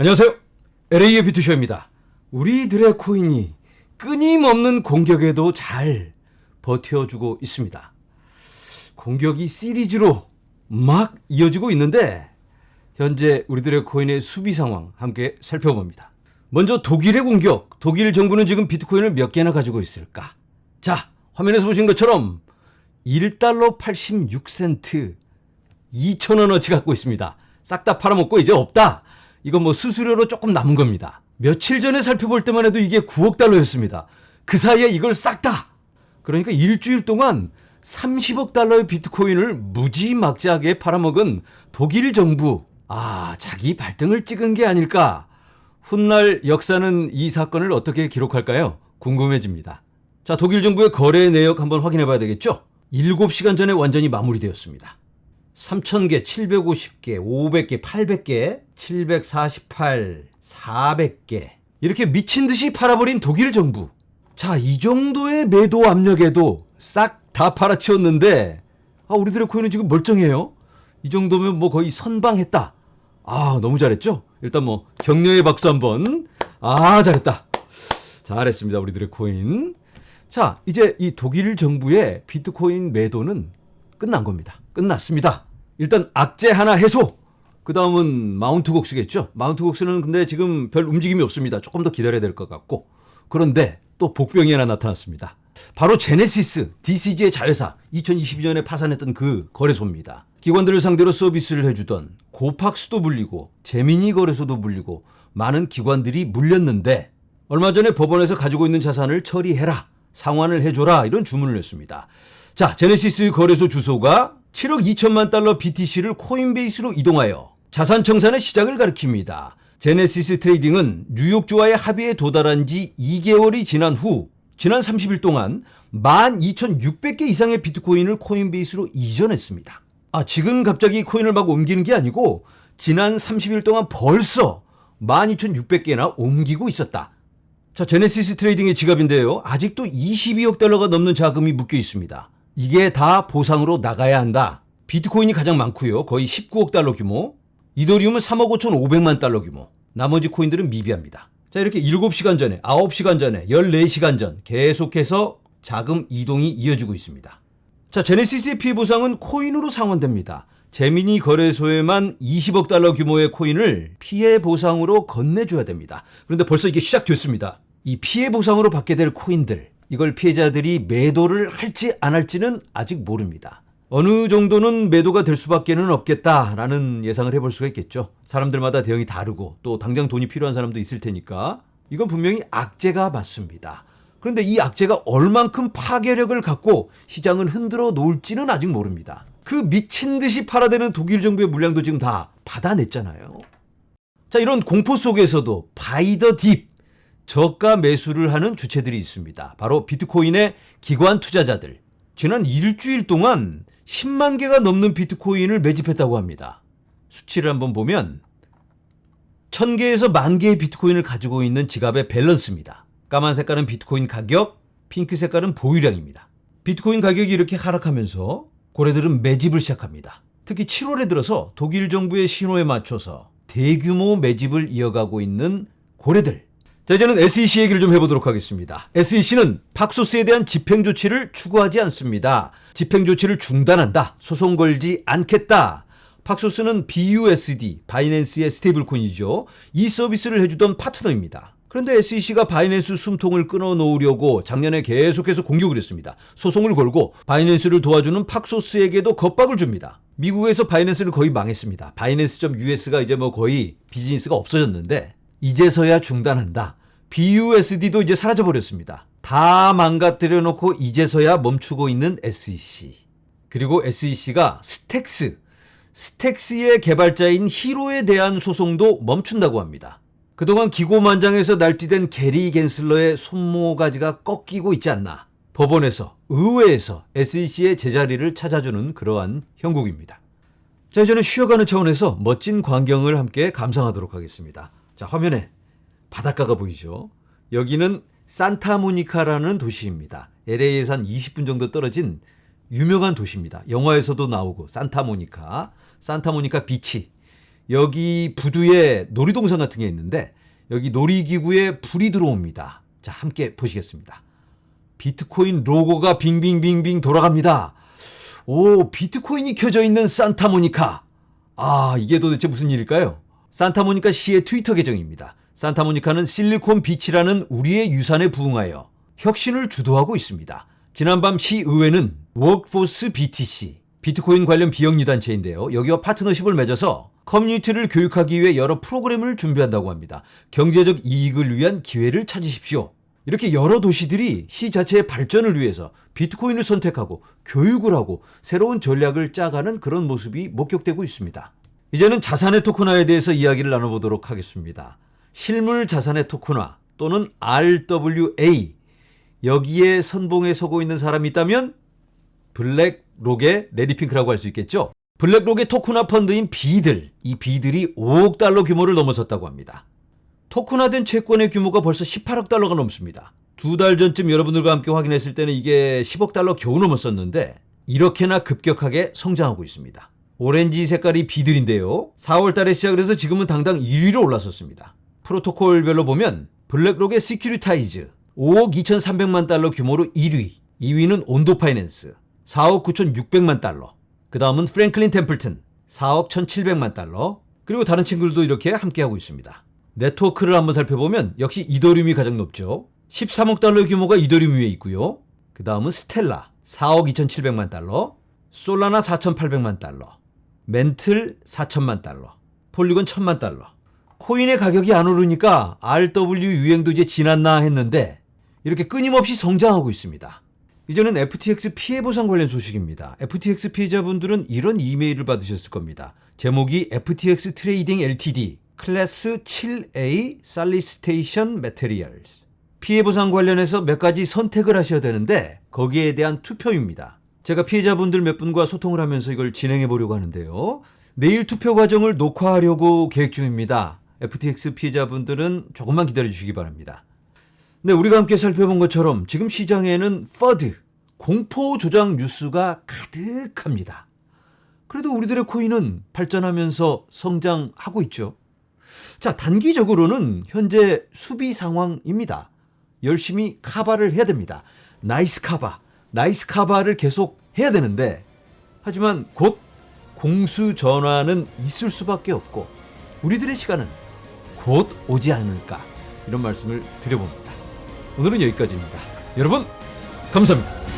안녕하세요. LA의 비투쇼입니다. 우리들의 코인이 끊임없는 공격에도 잘 버텨주고 있습니다. 공격이 시리즈로 막 이어지고 있는데 현재 우리들의 코인의 수비 상황 함께 살펴봅니다. 먼저 독일의 공격. 독일 정부는 지금 비트코인을 몇 개나 가지고 있을까? 자, 화면에서 보신 것처럼 1달러 86센트 2천원어치 갖고 있습니다. 싹 다 팔아먹고 이제 없다. 이건 뭐 수수료로 조금 남은 겁니다. 며칠 전에 살펴볼 때만 해도 이게 9억 달러였습니다. 그 사이에 이걸 싹 다. 그러니까 일주일 동안 30억 달러의 비트코인을 무지막지하게 팔아먹은 독일 정부. 아, 자기 발등을 찍은 게 아닐까? 훗날 역사는 이 사건을 어떻게 기록할까요? 궁금해집니다. 자, 독일 정부의 거래 내역 한번 확인해 봐야 되겠죠? 7시간 전에 완전히 마무리되었습니다. 3,000개, 750개, 500개, 800개, 748, 400개. 이렇게 미친 듯이 팔아버린 독일 정부. 자, 이 정도의 매도 압력에도 싹 다 팔아치웠는데, 아, 우리들의 코인은 지금 멀쩡해요. 이 정도면 뭐 거의 선방했다. 아, 너무 잘했죠? 일단 뭐 격려의 박수 한번. 아, 잘했다. 잘했습니다. 우리들의 코인. 자, 이제 이 독일 정부의 비트코인 매도는 끝난 겁니다. 끝났습니다. 일단 악재 하나 해소. 그 다음은 마운트 곡스겠죠. 마운트 곡스는 근데 지금 별 움직임이 없습니다. 조금 더 기다려야 될 것 같고. 그런데 또 복병이 하나 나타났습니다. 바로 제네시스, DCG의 자회사, 2022년에 파산했던 그 거래소입니다. 기관들을 상대로 서비스를 해주던 고팍스도 불리고 재미니 거래소도 불리고 많은 기관들이 물렸는데 얼마 전에 법원에서 가지고 있는 자산을 처리해라, 상환을 해줘라 이런 주문을 했습니다. 자, 제네시스 거래소 주소가 7억 2천만 달러 BTC를 코인베이스로 이동하여 자산 청산의 시작을 가리킵니다. 제네시스 트레이딩은 뉴욕주와의 합의에 도달한 지 2개월이 지난 후 지난 30일 동안 12,600개 이상의 비트코인을 코인베이스로 이전했습니다. 아, 지금 갑자기 코인을 막 옮기는 게 아니고 지난 30일 동안 벌써 12,600개나 옮기고 있었다. 자, 제네시스 트레이딩의 지갑인데요. 아직도 22억 달러가 넘는 자금이 묶여 있습니다. 이게 다 보상으로 나가야 한다. 비트코인이 가장 많고요. 거의 19억 달러 규모. 이더리움은 3억 5천 5백만 달러 규모. 나머지 코인들은 미비합니다. 자, 이렇게 7시간 전에, 9시간 전에, 14시간 전 계속해서 자금 이동이 이어지고 있습니다. 자, 제네시스의 피해 보상은 코인으로 상환됩니다. 재미니 거래소에만 20억 달러 규모의 코인을 피해 보상으로 건네줘야 됩니다. 그런데 벌써 이게 시작됐습니다. 이 피해 보상으로 받게 될 코인들, 이걸 피해자들이 매도를 할지 안 할지는 아직 모릅니다. 어느 정도는 매도가 될 수밖에는 없겠다라는 예상을 해볼 수가 있겠죠. 사람들마다 대응이 다르고 또 당장 돈이 필요한 사람도 있을 테니까 이건 분명히 악재가 맞습니다. 그런데 이 악재가 얼만큼 파괴력을 갖고 시장을 흔들어 놓을지는 아직 모릅니다. 그 미친 듯이 팔아대는 독일 정부의 물량도 지금 다 받아냈잖아요. 자, 이런 공포 속에서도 바이더 딥 저가 매수를 하는 주체들이 있습니다. 바로 비트코인의 기관 투자자들. 지난 일주일 동안 10만 개가 넘는 비트코인을 매집했다고 합니다. 수치를 한번 보면 1000개에서 만 개의 비트코인을 가지고 있는 지갑의 밸런스입니다. 까만 색깔은 비트코인 가격, 핑크 색깔은 보유량입니다. 비트코인 가격이 이렇게 하락하면서 고래들은 매집을 시작합니다. 특히 7월에 들어서 독일 정부의 신호에 맞춰서 대규모 매집을 이어가고 있는 고래들. 자, 이제는 SEC 얘기를 좀 해보도록 하겠습니다. SEC는 팍소스에 대한 집행 조치를 추구하지 않습니다. 집행 조치를 중단한다. 소송 걸지 않겠다. 팍소스는 BUSD, 바이낸스의 스테이블코인이죠. 이 서비스를 해주던 파트너입니다. 그런데 SEC가 바이낸스 숨통을 끊어놓으려고 작년에 계속해서 공격을 했습니다. 소송을 걸고 바이낸스를 도와주는 팍소스에게도 겁박을 줍니다. 미국에서 바이낸스는 거의 망했습니다. 바이낸스.us가 이제 뭐 거의 비즈니스가 없어졌는데 이제서야 중단한다. BUSD도 이제 사라져 버렸습니다. 다 망가뜨려 놓고 이제서야 멈추고 있는 SEC. 그리고 SEC가 스택스, 스택스의 개발자인 히로에 대한 소송도 멈춘다고 합니다. 그동안 기고만장해서 날뛰된 게리 겐슬러의 손모가지가 꺾이고 있지 않나. 법원에서, 의회에서 SEC의 제자리를 찾아주는 그러한 형국입니다. 자, 이제는 쉬어가는 차원에서 멋진 광경을 함께 감상하도록 하겠습니다. 자, 화면에 바닷가가 보이죠? 여기는 산타모니카라는 도시입니다. LA에서 한 20분 정도 떨어진 유명한 도시입니다. 영화에서도 나오고 산타모니카, 산타모니카 비치. 여기 부두에 놀이동산 같은 게 있는데 여기 놀이기구에 불이 들어옵니다. 자, 함께 보시겠습니다. 비트코인 로고가 빙빙빙빙 돌아갑니다. 오, 비트코인이 켜져 있는 산타모니카. 아, 이게 도대체 무슨 일일까요? 산타모니카 시의 트위터 계정입니다. 산타모니카는 실리콘 비치라는 우리의 유산에 부응하여 혁신을 주도하고 있습니다. 지난밤 시의회는 워크포스 BTC, 비트코인 관련 비영리 단체인데요. 여기와 파트너십을 맺어서 커뮤니티를 교육하기 위해 여러 프로그램을 준비한다고 합니다. 경제적 이익을 위한 기회를 찾으십시오. 이렇게 여러 도시들이 시 자체의 발전을 위해서 비트코인을 선택하고 교육을 하고 새로운 전략을 짜가는 그런 모습이 목격되고 있습니다. 이제는 자산의 토큰화에 대해서 이야기를 나눠보도록 하겠습니다. 실물 자산의 토큰화 또는 RWA 여기에 선봉에 서고 있는 사람이 있다면 블랙록의 레디핑크라고 할 수 있겠죠. 블랙록의 토큰화 펀드인 비들, 이 비들이 5억 달러 규모를 넘어섰다고 합니다. 토큰화된 채권의 규모가 벌써 18억 달러가 넘습니다. 두 달 전쯤 여러분들과 함께 확인했을 때는 이게 10억 달러 겨우 넘었었는데 이렇게나 급격하게 성장하고 있습니다. 오렌지 색깔이 비들인데요. 4월 달에 시작을 해서 지금은 당당 1위로 올라섰습니다. 프로토콜별로 보면 블랙록의 시큐리타이즈 5억 2,300만 달러 규모로 1위, 2위는 온도 파이낸스 4억 9,600만 달러, 그 다음은 프랭클린 템플튼 4억 1,700만 달러, 그리고 다른 친구들도 이렇게 함께하고 있습니다. 네트워크를 한번 살펴보면 역시 이더리움이 가장 높죠. 13억 달러 규모가 이더리움 위에 있고요. 그 다음은 스텔라 4억 2,700만 달러, 솔라나 4,800만 달러, 멘틀 4천만 달러, 폴리곤 1천만 달러. 코인의 가격이 안 오르니까 RW 유행도 이제 지났나 했는데 이렇게 끊임없이 성장하고 있습니다. 이제는 FTX 피해 보상 관련 소식입니다. FTX 피해자분들은 이런 이메일을 받으셨을 겁니다. 제목이 FTX 트레이딩 LTD 클래스 7A 살리스테이션 메테리얼스 피해 보상 관련해서 몇 가지 선택을 하셔야 되는데 거기에 대한 투표입니다. 제가 피해자분들 몇 분과 소통을 하면서 이걸 진행해 보려고 하는데요. 내일 투표 과정을 녹화하려고 계획 중입니다. FTX 피해자분들은 조금만 기다려 주시기 바랍니다. 네, 우리가 함께 살펴본 것처럼 지금 시장에는 퍼드, 공포 조작 뉴스가 가득합니다. 그래도 우리들의 코인은 발전하면서 성장하고 있죠. 자, 단기적으로는 현재 수비 상황입니다. 열심히 카바를 해야 됩니다. 나이스 카바, 나이스 카바를 계속 해야 되는데, 하지만 곧 공수 전환은 있을 수밖에 없고, 우리들의 시간은 곧 오지 않을까, 이런 말씀을 드려봅니다. 오늘은 여기까지입니다. 여러분, 감사합니다.